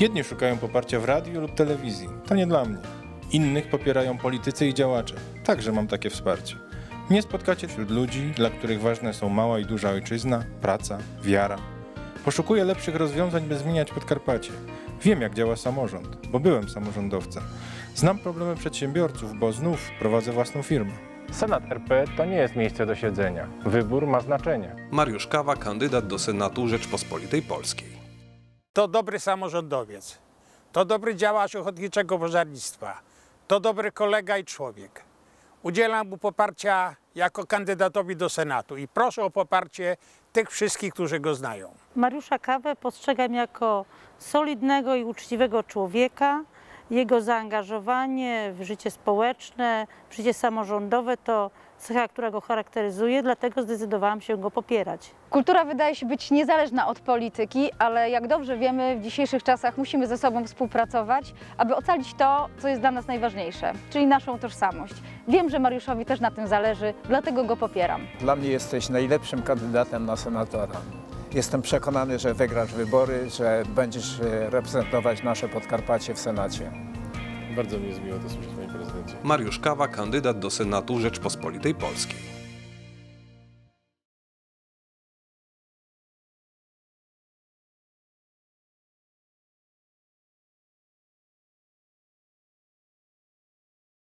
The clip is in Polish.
Jedni szukają poparcia w radiu lub telewizji. To nie dla mnie. Innych popierają politycy i działacze. Także mam takie wsparcie. Nie spotkacie wśród ludzi, dla których ważne są mała i duża ojczyzna, praca, wiara. Poszukuję lepszych rozwiązań, by zmieniać Podkarpacie. Wiem, jak działa samorząd, bo byłem samorządowcem. Znam problemy przedsiębiorców, bo znów prowadzę własną firmę. Senat RP to nie jest miejsce do siedzenia. Wybór ma znaczenie. Mariusz Kawa, kandydat do Senatu Rzeczpospolitej Polskiej. To dobry samorządowiec. To dobry działacz ochotniczego pożarnictwa. To dobry kolega i człowiek. Udzielam mu poparcia jako kandydatowi do Senatu i proszę o poparcie tych wszystkich, którzy go znają. Mariusza Kawę postrzegam jako solidnego i uczciwego człowieka. Jego zaangażowanie w życie społeczne, w życie samorządowe to cecha, która go charakteryzuje, dlatego zdecydowałam się go popierać. Kultura wydaje się być niezależna od polityki, ale jak dobrze wiemy, w dzisiejszych czasach musimy ze sobą współpracować, aby ocalić to, co jest dla nas najważniejsze, czyli naszą tożsamość. Wiem, że Mariuszowi też na tym zależy, dlatego go popieram. Dla mnie jesteś najlepszym kandydatem na senatora. Jestem przekonany, że wygrasz wybory, że będziesz e, reprezentować nasze Podkarpacie w Senacie. Bardzo mi jest miło to słyszeć, panie prezydencie. Mariusz Kawa, kandydat do Senatu Rzeczpospolitej Polskiej.